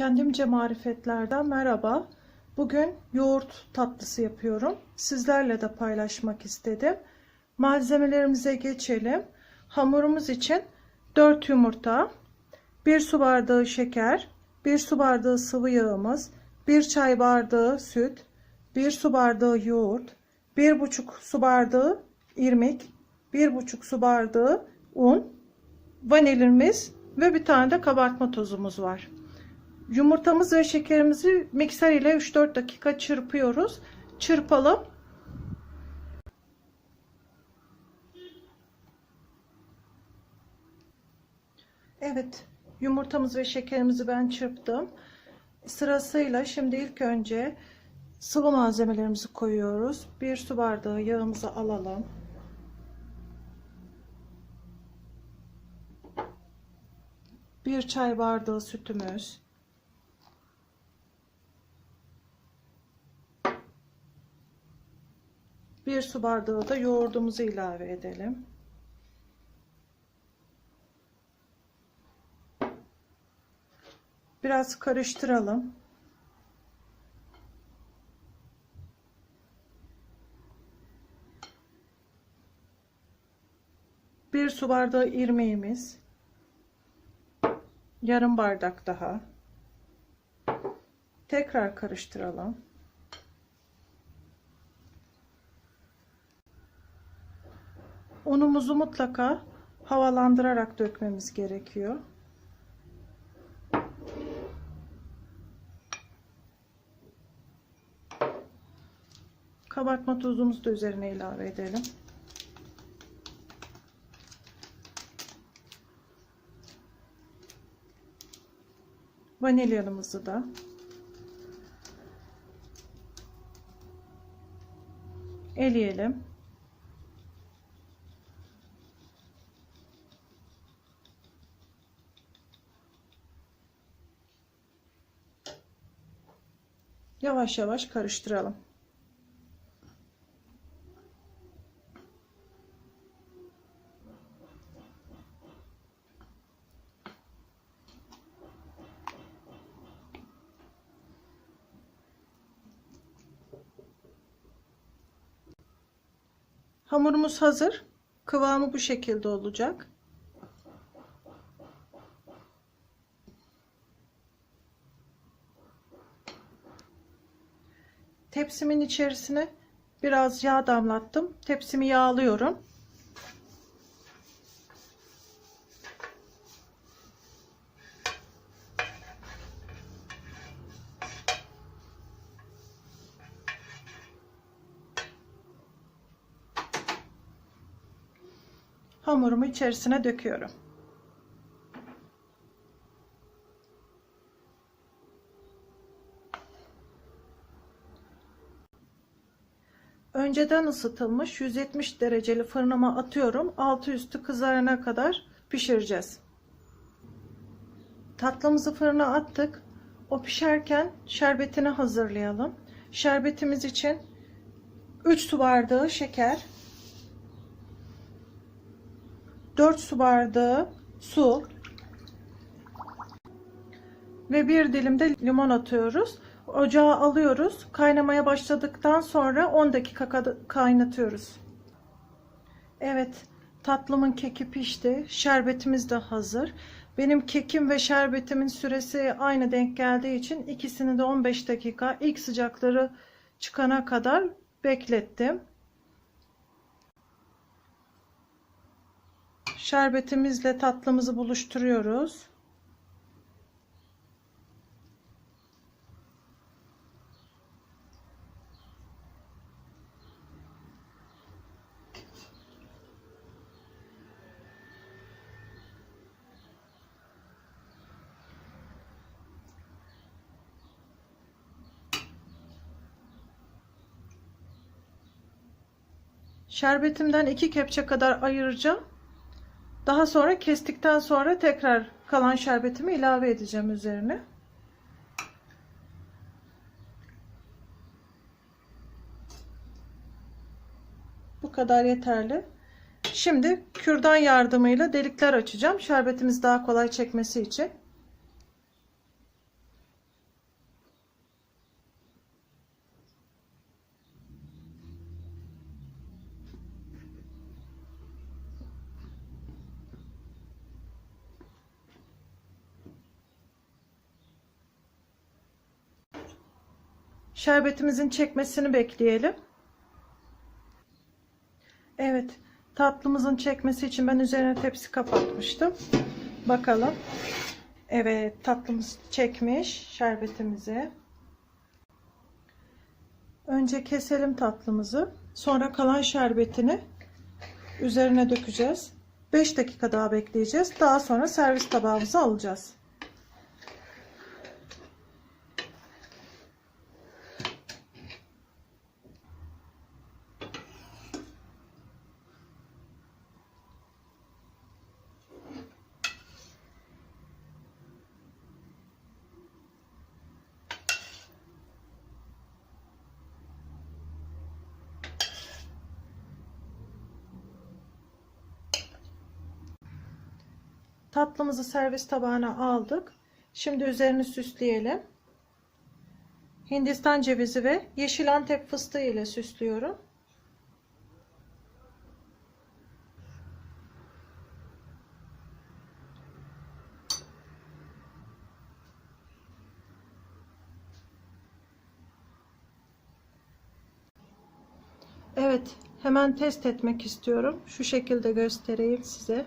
Kendimce marifetlerden merhaba. Bugün yoğurt tatlısı yapıyorum. Sizlerle de paylaşmak istedim. Malzemelerimize geçelim. Hamurumuz için 4 yumurta, 1 su bardağı şeker, 1 su bardağı sıvı yağımız, 1 çay bardağı süt, 1 su bardağı yoğurt, 1,5 su bardağı irmik, 1,5 su bardağı un, vanilimiz ve bir tane de kabartma tozumuz var. Yumurtamız ve şekerimizi mikser ile 3-4 dakika çırpıyoruz. Çırpalım. Evet, yumurtamız ve şekerimizi ben çırptım. Sırasıyla şimdi ilk önce sıvı malzemelerimizi koyuyoruz. Bir su bardağı yağımızı alalım. Bir çay bardağı sütümüz. Bir su bardağı da yoğurdumuzu ilave edelim. Biraz karıştıralım. Bir su bardağı irmiğimiz. Yarım bardak daha. Tekrar karıştıralım. Unumuzu mutlaka havalandırarak dökmemiz gerekiyor. Kabartma tozumuzu da üzerine ilave edelim. Vanilyamızı da eleyelim. Yavaş yavaş karıştıralım. Hamurumuz hazır. Kıvamı bu şekilde olacak. Tepsimin içerisine biraz yağ damlattım. Tepsimi yağlıyorum. Hamurumu içerisine döküyorum. Önceden ısıtılmış 170 dereceli fırınıma atıyorum. Altı üstü kızarana kadar pişireceğiz. Tatlımızı fırına attık. O pişerken şerbetini hazırlayalım. Şerbetimiz için 3 su bardağı şeker, 4 su bardağı su ve bir dilim de limon atıyoruz. Ocağa alıyoruz. Kaynamaya başladıktan sonra 10 dakika kaynatıyoruz. Evet, tatlımın keki pişti. Şerbetimiz de hazır. Benim kekim ve şerbetimin süresi aynı denk geldiği için ikisini de 15 dakika ilk sıcakları çıkana kadar beklettim. Şerbetimizle tatlımızı buluşturuyoruz. Şerbetimden iki kepçe kadar ayıracağım. Daha sonra kestikten sonra tekrar kalan şerbetimi ilave edeceğim üzerine. Bu kadar yeterli. Şimdi kürdan yardımıyla delikler açacağım. Şerbetimiz daha kolay çekmesi için. Şerbetimizin çekmesini bekleyelim. Evet, tatlımızın çekmesi için ben üzerine tepsi kapatmıştım. Bakalım. Evet, tatlımız çekmiş şerbetimizi. Önce keselim tatlımızı. Sonra kalan şerbetini üzerine dökeceğiz. 5 dakika daha bekleyeceğiz. Daha sonra servis tabağımıza alacağız. Tatlımızı servis tabağına aldık. Şimdi üzerini süsleyelim. Hindistan cevizi ve yeşil antep fıstığı ile süslüyorum. Evet, hemen test etmek istiyorum. Şu şekilde göstereyim size.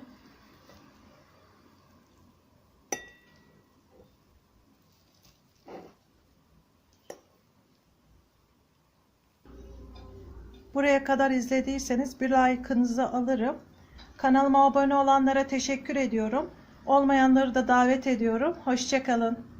Buraya kadar izlediyseniz bir like'ınızı alırım. Kanalıma abone olanlara teşekkür ediyorum. Olmayanları da davet ediyorum. Hoşçakalın.